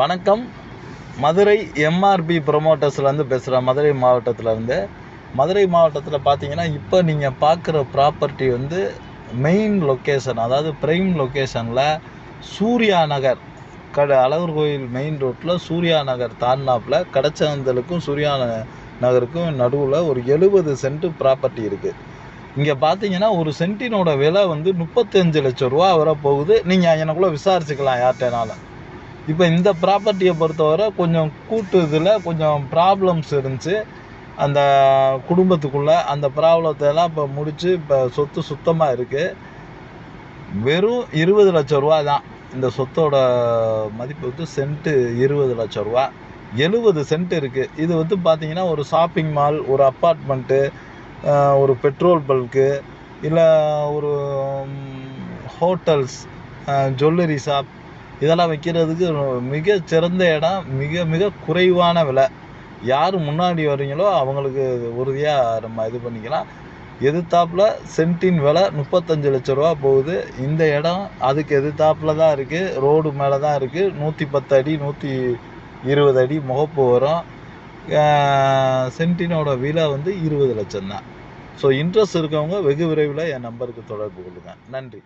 வணக்கம். மதுரை எம்ஆர்பி ப்ரொமோட்டர்ஸ்லேருந்து பேசுகிறேன் மதுரை மாவட்டத்திலேருந்து மதுரை மாவட்டத்தில் பார்த்தீங்கன்னா இப்போ நீங்கள் பார்க்குற ப்ராப்பர்ட்டி வந்து மெயின் லொக்கேஷன் அதாவது ப்ரைம் லொக்கேஷனில் சூர்யா நகர். கட அழகர் கோயில் மெயின் ரோட்டில் சூர்யா நகர் தான்னாப்பில் கடச்சந்தலுக்கும் சூர்யா நகருக்கும் நடுவில் ஒரு எழுபது சென்ட் ப்ராப்பர்ட்டி இருக்குது இங்கே பார்த்தீங்கன்னா ஒரு சென்ட்டினோட விலை வந்து முப்பத்தஞ்சு லட்சம் ரூபா வர போகுது நீங்கள் எனக்குள்ளே விசாரிச்சுக்கலாம் யார்கிட்டனாலும். இப்போ இந்த ப்ராப்பர்ட்டியை பொறுத்தவரை கொஞ்சம் கூட்டு இதில் கொஞ்சம் ப்ராப்ளம்ஸ் இருந்துச்சு. அந்த குடும்பத்துக்குள்ளே அந்த ப்ராப்ளத்தை எல்லாம் இப்போ முடித்து இப்போ சொத்து சுத்தமாக இருக்குது வெறும் இருபது லட்சம் ரூபா தான். இந்த சொத்தோட மதிப்பு வந்து சென்ட்டு இருபது லட்சம் ரூபா எழுபது சென்ட் இருக்குது இது வந்து பார்த்தீங்கன்னா ஒரு ஷாப்பிங் மால் ஒரு அப்பார்ட்மெண்ட்டு ஒரு பெட்ரோல் பல்க்கு இல்லை ஒரு ஹோட்டல்ஸ் ஜுவல்லரி ஷாப் இதெல்லாம் வைக்கிறதுக்கு மிக சிறந்த இடம் மிக மிக குறைவான விலை. யார் முன்னாடி வர்றீங்களோ அவங்களுக்கு உறுதியாக நம்ம இது பண்ணிக்கலாம். எதிர்த்தாப்பில் சென்ட்டின் விலை முப்பத்தஞ்சு லட்ச ரூபா போகுது. இந்த இடம் அதுக்கு எதிர்த்தாப்பில் தான் இருக்குது ரோடு மேலே தான் இருக்குது நூற்றி பத்து அடி நூற்றி இருபது அடி முகப்பு வரும். சென்டினோட சென்ட்டினோட விலை வந்து இருபது லட்சம் தான். ஸோ இன்ட்ரெஸ்ட் இருக்கவங்க வெகு விரைவில் என் நம்பருக்கு தொடர்பு கொள்ளுங்கள் நன்றி.